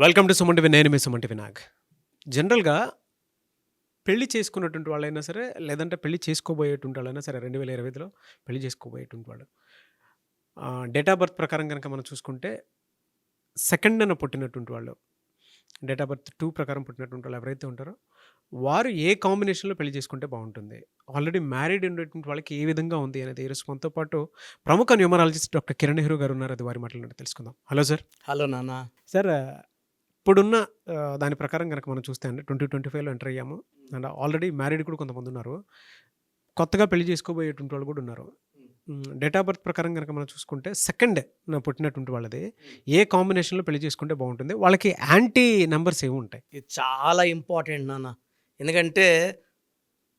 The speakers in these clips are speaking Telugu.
వెల్కమ్ టు సుమంటి నేను మీ సుమంటి వినాగ్ జనరల్గా పెళ్ళి చేసుకున్నటువంటి వాళ్ళైనా సరే లేదంటే పెళ్ళి చేసుకోబోయేటువంటి వాళ్ళైనా సరే రెండు వేల ఇరవైలో పెళ్ళి చేసుకోబోయేటువంటి వాళ్ళు. డేట్ ఆఫ్ బర్త్ ప్రకారం కనుక మనం చూసుకుంటే సెకండ్ అన్న పుట్టినటువంటి వాళ్ళు డేట్ ఆఫ్ బర్త్ టూ ప్రకారం పుట్టినటువంటి వాళ్ళు ఎవరైతే ఉంటారో వారు ఏ కాంబినేషన్లో పెళ్ళి చేసుకుంటే బాగుంటుంది? ఆల్రెడీ మ్యారీడ్ ఉండేటువంటి వాళ్ళకి ఏ విధంగా ఉంది అనేది ఈరోజు మనతో పాటు ప్రముఖ న్యూమరాలజిస్ట్ డాక్టర్ కిరణ్ నెహ్రూ గారు ఉన్నారు. అది వారి మాటలు తెలుసుకుందాం. హలో సార్ హలో నాన్న. సార్ ఇప్పుడున్న దాని ప్రకారం కనుక మనం చూస్తే అండి ట్వంటీ ట్వంటీ ఫైవ్లో ఎంటర్ అయ్యాము. అండ్ ఆల్రెడీ మ్యారీడ్ కూడా కొంతమంది ఉన్నారు. కొత్తగా పెళ్ళి చేసుకోబోయేటువంటి వాళ్ళు కూడా ఉన్నారు. డేట్ ఆఫ్ బర్త్ ప్రకారం కనుక మనం చూసుకుంటే సెకండ్ నా పుట్టినటువంటి వాళ్ళది. ఏ కాంబినేషన్లో పెళ్ళి చేసుకుంటే బాగుంటుంది? వాళ్ళకి యాంటీ నెంబర్స్ ఏమి ఉంటాయి. ఇది చాలా ఇంపార్టెంట్ నాన్న. ఎందుకంటే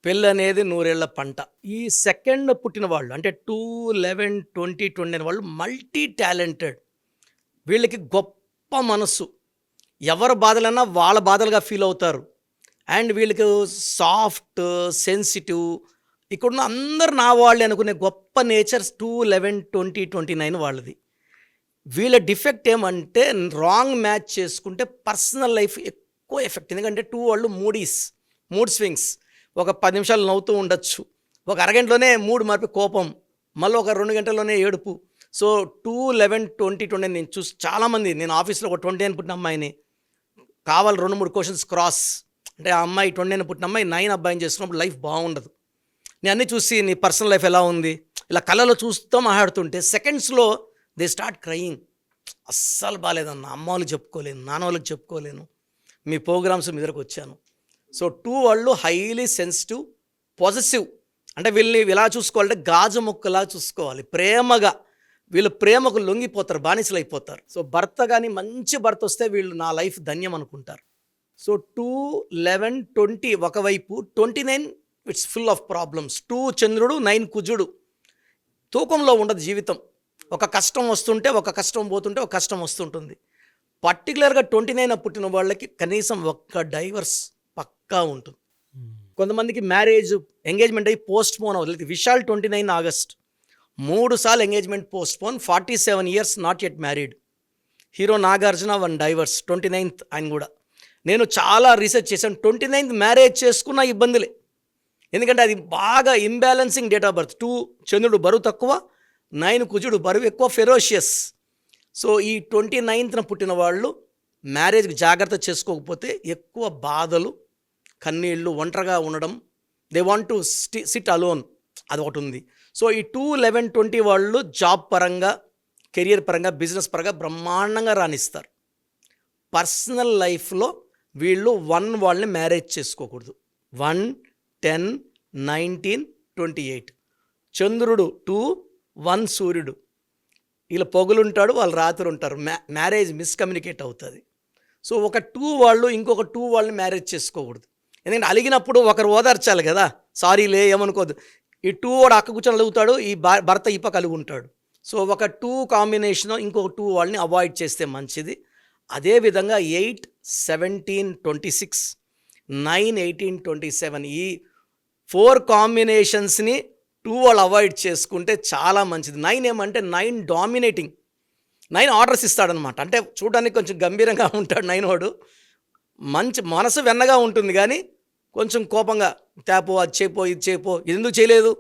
పెళ్ళి అనేది నూరేళ్ళ పంట. ఈ సెకండ్ పుట్టిన వాళ్ళు అంటే టూ లెవెన్ ట్వంటీ ట్వంటీ అనే వాళ్ళు మల్టీ టాలెంటెడ్. వీళ్ళకి గొప్ప మనస్సు. ఎవరి బాధలన్నా వాళ్ళ బాధలుగా ఫీల్ అవుతారు. అండ్ వీళ్ళకి సాఫ్ట్ సెన్సిటివ్ ఇక్కడున్న అందరు నా వాళ్ళే అనుకునే గొప్ప natures two eleven twenty twenty nine వాళ్ళది. వీళ్ళ డిఫెక్ట్ ఏమంటే రాంగ్ మ్యాచ్ చేసుకుంటే పర్సనల్ లైఫ్ ఎక్కువ ఎఫెక్ట్ ఎందుకంటే టూ వాళ్ళు మూడీస్ మూడ్ స్వింగ్స్. ఒక పది నిమిషాలు నవ్వుతూ ఉండొచ్చు. ఒక అరగంటలోనే మూడు మార్పి కోపం. మళ్ళీ ఒక రెండు గంటల్లోనే ఏడుపు. So two eleven twenty twenty నేను చూసి చాలామంది నేను ఆఫీస్లో ఒక ట్వంటీ అని పుట్టిన అమ్మాయిని. కావాలి రెండు మూడు క్వశ్చన్స్ క్రాస్ అంటే ఆ అమ్మాయి ట్వంటీ నైన్ పుట్టిన అమ్మాయి నైన్ అబ్బాయిని చేస్తున్నప్పుడు లైఫ్ బాగుండదు. నేను అన్నీ చూసి నీ పర్సనల్ లైఫ్ ఎలా ఉంది? ఇలా కళ్ళలో చూస్తూ మాట్లాడుతుంటే సెకండ్స్లో దే స్టార్ట్ క్రయింగ్ అస్సలు బాగాలేదన్న అమ్మ వాళ్ళకి చెప్పుకోలేను నాన్న వాళ్ళకి చెప్పుకోలేను. మీ ప్రోగ్రామ్స్ మీ దగ్గరకు వచ్చాను. సో టూ వాళ్ళు హైలీ సెన్సిటివ్ పాజిటివ్ అంటే వీళ్ళని ఇలా చూసుకోవాలంటే గాజు ముక్కలా చూసుకోవాలి ప్రేమగా. వీళ్ళు ప్రేమకు లొంగిపోతారు బానిసలు అయిపోతారు సో భర్త కానీ మంచి భర్త వస్తే వీళ్ళు నా లైఫ్ ధన్యం అనుకుంటారు. సో టూ లెవెన్ ట్వంటీ ఒకవైపు twenty nine it's full of problems. Two చంద్రుడు నైన్ కుజుడు. తూకంలో ఉండదు జీవితం. ఒక కష్టం వస్తుంటే ఒక కష్టం పోతుంటే ఒక కష్టం వస్తుంటుంది. పర్టికులర్గా ట్వంటీ నైన్ పుట్టిన వాళ్ళకి కనీసం ఒక్క డైవర్స్ పక్కా ఉంటుంది. కొంతమందికి మ్యారేజ్ ఎంగేజ్మెంట్ అయ్యి పోస్ట్ పోన్ అవుతుంది విశాల్ ట్వంటీ నైన్ ఆగస్ట్. మూడు సార్లు engagement postpone forty seven years not at married hero Nagarjuna one divorce twenty ninth ఆయన కూడా. నేను చాలా రీసెర్చ్ చేశాను. ట్వంటీ నైన్త్ మ్యారేజ్ చేసుకున్న ఇబ్బందులే. ఎందుకంటే అది బాగా imbalancing date of birth two చంద్రుడు బరువు తక్కువ నైన్ కుజుడు బరువు ఎక్కువ ఫెరోషియస్ సో ఈ ట్వంటీ నైన్త్న పుట్టిన వాళ్ళు మ్యారేజ్కి జాగ్రత్త చేసుకోకపోతే ఎక్కువ బాధలు కన్నీళ్ళు ఒంటరిగా ఉండడం they want to sit alone అది ఒకటి ఉంది సో ఈ టూ లెవెన్ ట్వంటీ వాళ్ళు జాబ్ పరంగా కెరియర్ పరంగా బిజినెస్ పరంగా బ్రహ్మాండంగా రాణిస్తారు. పర్సనల్ లైఫ్లో వీళ్ళు వన్ వాళ్ళని మ్యారేజ్ చేసుకోకూడదు. One ten nineteen twenty eight. చంద్రుడు టూ వన్ సూర్యుడు. వీళ్ళ పొగులుంటాడు వాళ్ళు రాత్రి ఉంటారు మ్యా మ్యారేజ్ మిస్కమ్యూనికేట్ అవుతుంది. సో ఒక టూ వాళ్ళు ఇంకొక టూ వాళ్ళని మ్యారేజ్ చేసుకోకూడదు. ఎందుకంటే అలిగినప్పుడు ఒకరు ఓదార్చాలి కదా. సారీ లే ఏమనుకోదు ఈ టూ వాడు అక్క కూర్చొని అలుగుతాడు ఈ భా- భర్త ఈ పక్క ఉంటాడు. సో ఒక టూ కాంబినేషన్ ఇంకొక టూ వాళ్ళని అవాయిడ్ చేస్తే మంచిది. అదేవిధంగా eight seventeen twenty six nine eighteen twenty seven ఈ ఫోర్ కాంబినేషన్స్ని టూ వాళ్ళు అవాయిడ్ చేసుకుంటే చాలా మంచిది. నైన్ ఏమంటే నైన్ డామినేటింగ్. నైన్ ఆర్డర్స్ ఇస్తాడనమాట. అంటే చూడడానికి కొంచెం గంభీరంగా ఉంటాడు నైన్ వాడు. మంచి మనసు వెన్నగా ఉంటుంది కానీ కొంచెం కోపంగా తేపో అది చేపో ఇది చేపో ఇది ఎందుకు చేయలేదు?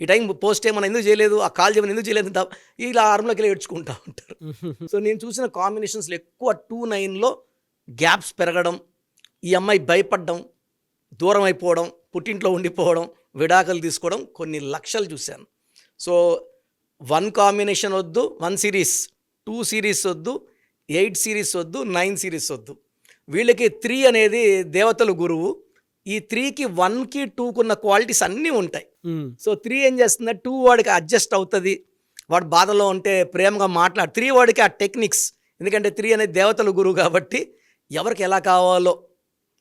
ఈ టైం పోస్ట్ ఏమన్నా ఎందుకు చేయలేదు? ఆ కాల్ చేయమని ఎందుకు చేయలేదు? ఇలా ఆరంలోకి వెళ్ళి ఏడ్చుకుంటా ఉంటారు. సో నేను చూసిన కాంబినేషన్స్లో ఎక్కువ టూ నైన్లో గ్యాప్స్ పెరగడం ఈ అమ్మాయి భయపడడం దూరం అయిపోవడం పుట్టింట్లో ఉండిపోవడం విడాకులు తీసుకోవడం కొన్ని లక్షలు చూశాను. సో వన్ కాంబినేషన్ వద్దు వన్ సిరీస్ టూ సిరీస్ వద్దు ఎయిట్ సిరీస్ వద్దు నైన్ సిరీస్ వద్దు. వీళ్ళకి త్రీ అనేది దేవతల గురువు ఈ త్రీకి వన్కి టూకున్న క్వాలిటీస్ అన్నీ ఉంటాయి. సో త్రీ ఏం చేస్తుంది? టూ వాడికి అడ్జస్ట్ అవుతుంది. వాడు బాధలో ఉంటే ప్రేమగా మాట్లాడు. త్రీ వాడికి ఆ టెక్నిక్స్. ఎందుకంటే త్రీ అనేది దేవతల గురువు కాబట్టి ఎవరికి ఎలా కావాలో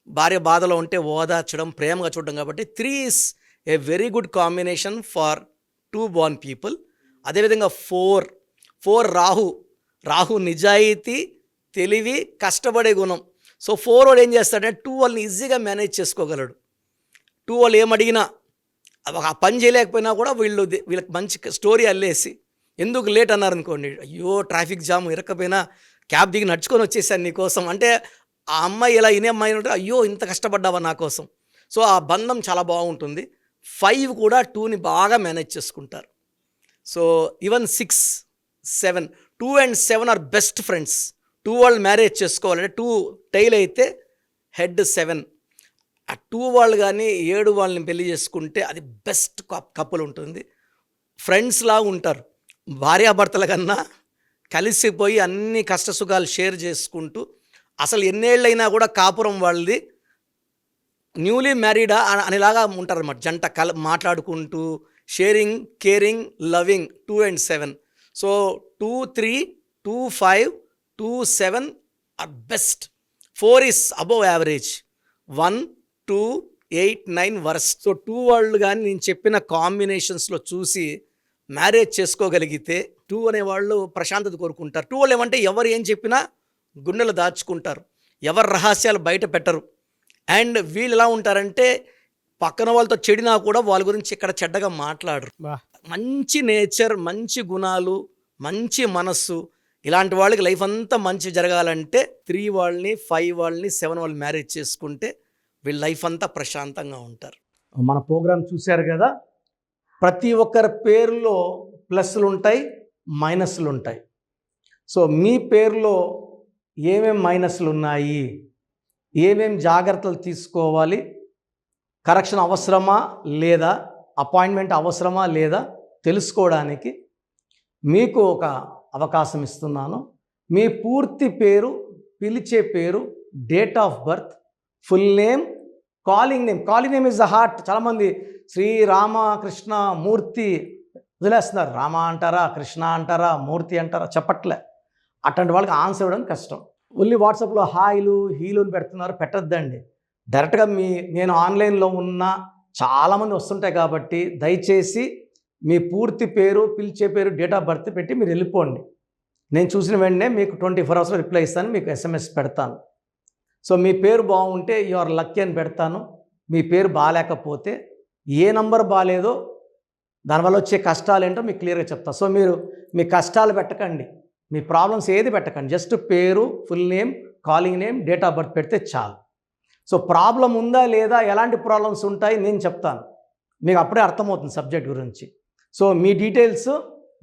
భార్య బాధలో ఉంటే ఓదార్చడం ప్రేమగా చూడడం కాబట్టి three is a very good combination for two born people. అదేవిధంగా ఫోర్ ఫోర్ రాహు. రాహు నిజాయితీ తెలివి కష్టపడే గుణం. సో ఫోర్ వాడు ఏం చేస్తాడంటే టూ వాళ్ళని ఈజీగా మేనేజ్ చేసుకోగలడు. టూ వాళ్ళు ఏమడిగినా ఆ పని చేయలేకపోయినా కూడా వీళ్ళు వీళ్ళకి మంచి స్టోరీ అల్లేసి ఎందుకు లేట్ అన్నారు అనుకోండి అయ్యో ట్రాఫిక్ జామ్ ఇరకపోయినా క్యాబ్ దిగి నడుచుకొని వచ్చేసాను నీకోసం అంటే ఆ అమ్మాయి ఇలా ఇనే అమ్మాయి ఉంటే అయ్యో ఇంత కష్టపడ్డావా నా కోసం. సో ఆ బంధం చాలా బాగుంటుంది. ఫైవ్ కూడా టూని బాగా మేనేజ్ చేసుకుంటారు. So even six seven two and seven are best friends. Two వాళ్ళు మ్యారేజ్ చేసుకోవాలంటే టూ టైల్ అయితే హెడ్ సెవెన్. ఆ టూ వాళ్ళు కానీ ఏడు వాళ్ళని పెళ్ళి చేసుకుంటే అది బెస్ట్ కప్పులు ఉంటుంది. ఫ్రెండ్స్ లా ఉంటారు. భార్యాభర్తల కన్నా కలిసిపోయి అన్ని కష్టసుఖాలు షేర్ చేసుకుంటూ అసలు ఎన్నేళ్ళైనా కూడా కాపురం వాళ్ళది. న్యూలీ మ్యారీడా అనేలాగా ఉంటారు అన్నమాట జంట కల మాట్లాడుకుంటూ sharing caring loving two and seven. So two three two five two seven are best four is above average one two eight nine worse so two వాళ్ళు కానీ నేను చెప్పిన కాంబినేషన్స్లో చూసి మ్యారేజ్ చేసుకోగలిగితే టూ అనేవాళ్ళు ప్రశాంతత కోరుకుంటారు. టూ వాళ్ళు ఏమంటే ఎవరు ఏం చెప్పినా గుండెలు దాచుకుంటారు. ఎవరి రహస్యాలు బయట పెట్టరు. అండ్ వీళ్ళు ఎలా ఉంటారంటే పక్కన వాళ్ళతో చెడినా కూడా వాళ్ళ గురించి ఇక్కడ చెడ్డగా మాట్లాడరు. మంచి నేచర్ మంచి గుణాలు మంచి మనస్సు ఇలాంటి వాళ్ళకి లైఫ్ అంతా మంచి జరగాలంటే త్రీ వాళ్ళని ఫైవ్ వాళ్ళని సెవెన్ వాళ్ళు మ్యారేజ్ చేసుకుంటే వీళ్ళ లైఫ్ అంతా ప్రశాంతంగా ఉంటారు. మన ప్రోగ్రామ్ చూశారు కదా ప్రతి ఒక్కరి పేరులో ప్లస్లు ఉంటాయి మైనస్లు ఉంటాయి. సో మీ పేరులో ఏమేం మైనస్లు ఉన్నాయి? ఏమేం జాగ్రత్తలు తీసుకోవాలి? కరెక్షన్ అవసరమా లేదా? అపాయింట్మెంట్ అవసరమా లేదా? తెలుసుకోవడానికి మీకు ఒక అవకాశం ఇస్తున్నాను. మీ పూర్తి పేరు పిలిచే పేరు date of birth full name calling name calling name is the heart చాలామంది శ్రీరామకృష్ణ మూర్తి వదిలేస్తున్నారు. రామ అంటారా కృష్ణ అంటారా మూర్తి అంటారా? చెప్పట్లే. అటువంటి వాళ్ళకి ఆన్సర్ ఇవ్వడం కష్టం. ఓన్లీ వాట్సాప్లో హాయిలు హీలు పెడుతున్నారు. పెట్టద్దండి. డైరెక్ట్గా మీ నేను ఆన్లైన్లో ఉన్న చాలామంది వస్తుంటాయి కాబట్టి దయచేసి మీ పూర్తి పేరు పిలిచే పేరు డేట్ ఆఫ్ బర్త్ పెట్టి మీరు వెళ్ళిపోండి. నేను చూసిన వెంటనే మీకు ట్వంటీ ఫోర్ అవర్స్లో రిప్లై ఇస్తాను మీకు ఎస్ఎంఎస్ పెడతాను. సో మీ పేరు బాగుంటే యువర్ లక్కీ అని పెడతాను. మీ పేరు బాగాలేకపోతే ఏ నంబర్ బాగాలేదో దానివల్ల వచ్చే కష్టాలు ఏంటో మీకు క్లియర్గా చెప్తా. సో మీరు మీ కష్టాలు పెట్టకండి. మీ ప్రాబ్లమ్స్ ఏది పెట్టకండి. జస్ట్ పేరు full name calling name date of birth పెడితే చాలు. సో ప్రాబ్లం ఉందా లేదా ఎలాంటి ప్రాబ్లమ్స్ ఉంటాయి నేను చెప్తాను. మీకు అప్పుడే అర్థమవుతుంది సబ్జెక్ట్ గురించి. సో మీ డీటెయిల్స్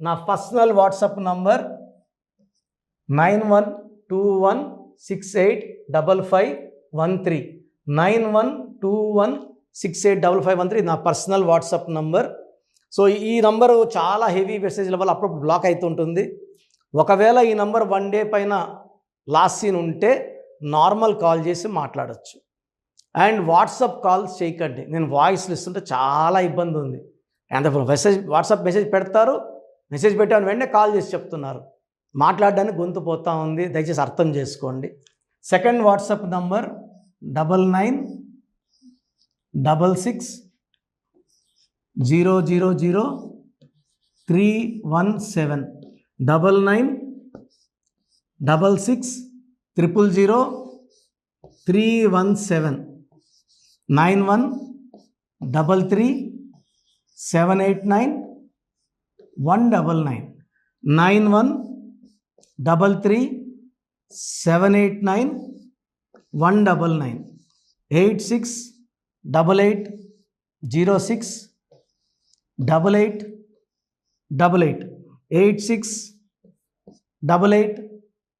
నా personal WhatsApp number nine one two one six eight double five one three nine one two one six eight double five one three నా పర్సనల్ వాట్సాప్ నంబర్ సో ఈ నంబర్ చాలా హెవీ మెసేజ్ల వల్ల అప్పుడప్పుడు బ్లాక్ అవుతుంటుంది ఒకవేళ ఈ నంబర్ వన్ డే పైన లాస్ట్ సీన్ ఉంటే నార్మల్ కాల్ చేసి మాట్లాడచ్చు. అండ్ వాట్సాప్ కాల్స్ చేయకండి. నేను వాయిస్లు ఇస్తుంటే చాలా ఇబ్బంది ఉంది ఎంత మెసేజ్ వాట్సాప్ మెసేజ్ పెడతారు. మెసేజ్ పెట్టాను వెంటనే కాల్ చేసి చెప్తున్నారు. మాట్లాడడానికి గొంతు పోతా ఉంది. దయచేసి అర్థం చేసుకోండి. Second WhatsApp number double nine double six zero zero zero three one seven double nine double six triple zero three one seven nine one double three seven eight nine one double nine nine one double three seven eight nine one double nine eight six double eight zero six double eight double eight eight six double eight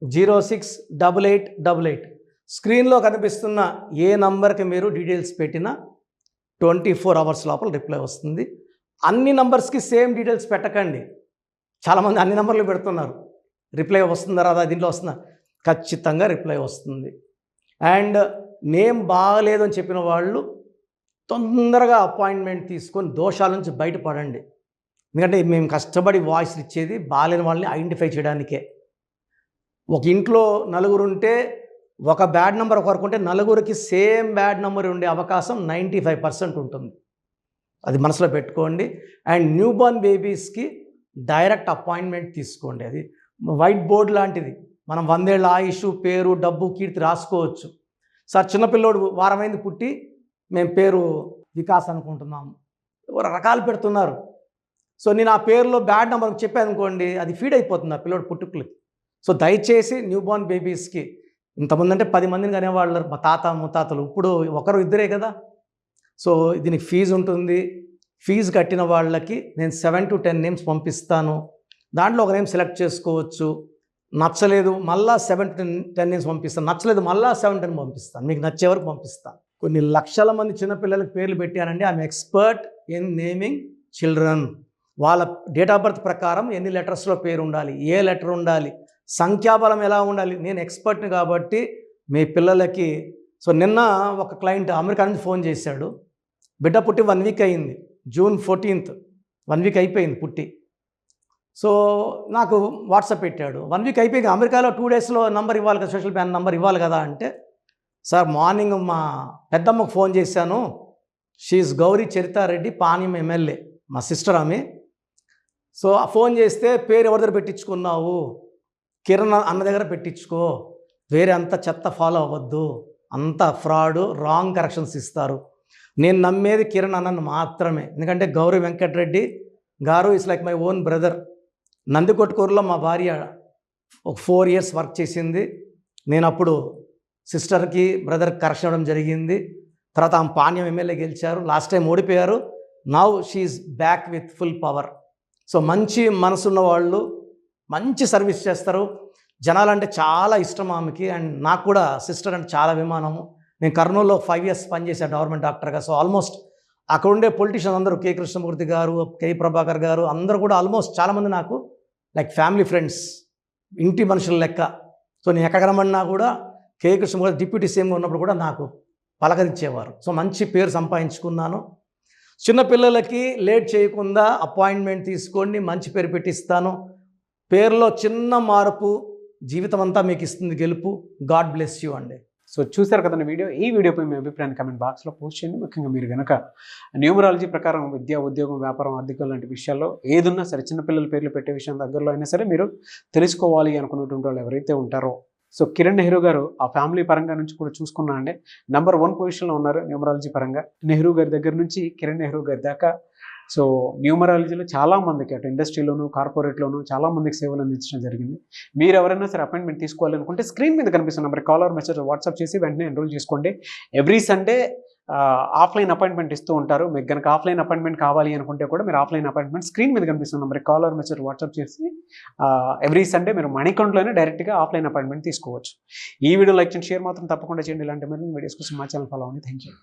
zero six double eight double eight స్క్రీన్లో కనిపిస్తున్న ఏ నంబర్కి మీరు డీటెయిల్స్ పెట్టినా ట్వంటీ ఫోర్ అవర్స్ లోపల రిప్లై వస్తుంది. అన్ని నంబర్స్కి సేమ్ డీటెయిల్స్ పెట్టకండి. చాలామంది అన్ని నంబర్లు పెడుతున్నారు. రిప్లై వస్తుందా రాదా? దీంట్లో వస్తుందా? ఖచ్చితంగా రిప్లై వస్తుంది. అండ్ నేమ్ బాగలేదు అని చెప్పిన వాళ్ళు తొందరగా అపాయింట్మెంట్ తీసుకొని దోషాల నుంచి బయటపడండి. ఎందుకంటే మేము కష్టపడి వాయిస్ ఇచ్చేది బాగాలేని వాళ్ళని ఐడెంటిఫై చేయడానికే. ఒక ఇంట్లో నలుగురు ఉంటే ఒక బ్యాడ్ నెంబర్ ఒకరికి ఉంటే నలుగురికి సేమ్ బ్యాడ్ నెంబర్ ఉండే అవకాశం నైంటీ ఫైవ్ పర్సెంట్ ఉంటుంది. అది మనసులో పెట్టుకోండి. అండ్ న్యూ బోర్న్ బేబీస్కి డైరెక్ట్ అపాయింట్మెంట్ తీసుకోండి. అది వైట్ బోర్డ్ లాంటిది. మనం వందేళ్ళ ఆయుష్ పేరు డబ్బు కీర్తి రాసుకోవచ్చు. సార్ చిన్నపిల్లోడు వారమైంది పుట్టి మేము పేరు వికాస్ అనుకుంటున్నాము. రకాలు పెడుతున్నారు. సో నేను ఆ పేరులో బ్యాడ్ నెంబర్ చెప్పాను అనుకోండి అది ఫీడ్ అయిపోతుంది ఆ పిల్లోడు పుట్టుకులకి. సో దయచేసి న్యూ బోర్న్ బేబీస్కి ఇంతమంది అంటే పది మందిని కనేవాళ్ళు మా తాత ముత్తాతలు ఇప్పుడు ఒకరు ఇద్దరే కదా. సో దీనికి ఫీజు ఉంటుంది. ఫీజు కట్టిన వాళ్ళకి నేను సెవెన్ టు టెన్ నేమ్స్ పంపిస్తాను. దాంట్లో ఒక నేమ్ సెలెక్ట్ చేసుకోవచ్చు. నచ్చలేదు మళ్ళా సెవెన్ టు టెన్ నేమ్స్ పంపిస్తాను. నచ్చలేదు మళ్ళా సెవెన్ టెన్ పంపిస్తాను. మీకు నచ్చే వరకు పంపిస్తాను కొన్ని లక్షల మంది చిన్నపిల్లలకి పేర్లు పెట్టానండి. I'm expert in naming children. వాళ్ళ డేట్ ఆఫ్ బర్త్ ప్రకారం ఎన్ని లెటర్స్లో పేరు ఉండాలి ఏ లెటర్ ఉండాలి సంఖ్యాబలం ఎలా ఉండాలి. నేను ఎక్స్పర్ట్ని కాబట్టి మీ పిల్లలకి సో నిన్న ఒక క్లయింట్ అమెరికా నుంచి ఫోన్ చేశాడు. బిడ్డ పుట్టి వన్ వీక్ అయింది. జూన్ ఫోర్టీన్త్ వన్ వీక్ అయిపోయింది పుట్టి. సో నాకు వాట్సాప్ పెట్టాడు. వన్ వీక్ అయిపోయింది. అమెరికాలో టూ డేస్లో నంబర్ ఇవ్వాలి కదా సోషల్ బ్యాన్ నంబర్ ఇవ్వాలి కదా అంటే సార్ మార్నింగ్ మా పెద్దమ్మకు ఫోన్ చేశాను. షీఈ్ గౌరీ చరితారెడ్డి పాణ్యం ఎమ్మెల్యే మా సిస్టర్ ఆమె. సో ఆ ఫోన్ చేస్తే పేరు ఎవరి దగ్గర పెట్టించుకున్నావు? కిరణ్ అన్న దగ్గర పెట్టించుకో. వేరే అంత చెత్త ఫాలో అవ్వద్దు. అంత ఫ్రాడ్ రాంగ్ కరెక్షన్స్ ఇస్తారు. నేను నమ్మేది కిరణ్ అన్నను మాత్రమే. ఎందుకంటే Gowri Venkata Reddy garu is like my own brother నందికొట్కూరులో మా భార్య ఒక ఫోర్ ఇయర్స్ వర్క్ చేసింది. నేను అప్పుడు సిస్టర్కి బ్రదర్ కరెక్షన్ ఇవ్వడం జరిగింది. తర్వాత ఆమె పాణ్యం ఎమ్మెల్యే గెలిచారు. లాస్ట్ టైం ఓడిపోయారు. Now she's back with full power so మంచి మనసున్న వాళ్ళు మంచి సర్వీస్ చేస్తారు. జనాలంటే చాలా ఇష్టం ఆమెకి. అండ్ నాకు కూడా సిస్టర్ అంటే చాలా అభిమానము. నేను కర్నూలులో ఫైవ్ ఇయర్స్ పనిచేశాను గవర్నమెంట్ డాక్టర్గా సో ఆల్మోస్ట్ అక్కడ ఉండే పొలిటీషియన్ అందరూ కే కృష్ణమూర్తి గారు కే ప్రభాకర్ గారు అందరూ కూడా ఆల్మోస్ట్ చాలామంది నాకు లైక్ ఫ్యామిలీ ఫ్రెండ్స్ ఇంటి మనుషుల లెక్క. సో నేను ఎక్కడ కనబడినా కూడా కే కృష్ణమూర్తి డిప్యూటీ సీఎంగా ఉన్నప్పుడు కూడా నాకు పలకరించేవారు. సో మంచి పేరు సంపాదించుకున్నాను. చిన్నపిల్లలకి లేట్ చేయకుండా అపాయింట్మెంట్ తీసుకోండి మంచి పేరు పెట్టిస్తాను. పేరులో చిన్న మార్పు జీవితం అంతా మీకు ఇస్తుంది గెలుపు. గాడ్ బ్లెస్ యూ అండి. సో చూశారు కదండి వీడియో? ఈ వీడియోపై మీ అభిప్రాయాన్ని కమెంట్ బాక్స్లో పోస్ట్ చేయండి. ముఖ్యంగా మీరు కనుక న్యూమరాలజీ ప్రకారం విద్య ఉద్యోగం వ్యాపారం ఆర్థికం లాంటి విషయాల్లో ఏదున్నా సరే చిన్నపిల్లల పేర్లు పెట్టే విషయం దగ్గరలో అయినా సరే మీరు తెలుసుకోవాలి అనుకున్నటువంటి వాళ్ళు ఎవరైతే ఉంటారో. సో కిరణ్ నెహ్రూ గారు ఆ ఫ్యామిలీ పరంగా నుంచి కూడా చూసుకున్నా అండి. నెంబర్ వన్ పొజిషన్లో ఉన్నారు న్యూమరాలజీ పరంగా. నెహ్రూ గారి దగ్గర నుంచి కిరణ్ నెహ్రూ గారి దాకా సో న్యూమరాలజీలో చాలామందికి అటు ఇండస్ట్రీలోను కార్పొరేట్లోను చాలామందికి సేవలు అందించడం జరిగింది. మీరు ఎవరైనా సరే అపాయింట్మెంట్ తీసుకోవాలనుకుంటే స్క్రీన్ మీద కనిపిస్తున్న నెంబర్ కాలర్ మెసేజ్ వాట్సాప్ చేసి వెంటనే ఎన్రోల్ చేసుకోండి. ఎవ్రీ సండే ఆఫ్లైన్ అపాయింట్మెంట్ ఇస్తూ ఉంటారు. మీకు కనుక ఆఫ్లైన్ అపాయింట్మెంట్ కావాలి అనుకుంటే కూడా మీరు ఆఫ్లైన్ అపాయింట్మెంట్ స్క్రీన్ మీద కనిపిస్తున్న నెంబర్ కాలర్ మెసేజ్ వాట్సాప్ చేసి ఎవ్రీ సండే మీరు మణికంట్లోనే డైరెక్ట్గా ఆఫ్లైన్ అపాయింట్మెంట్ తీసుకోవచ్చు. ఈ వీడియో లైక్ చేయండి షేర్ మాత్రం తప్పకుండా చేయండి. ఇలాంటి మరిన్ని వీడియోస్ కోసం మా ఛానల్ ఫాలో అవ్వండి. Thank you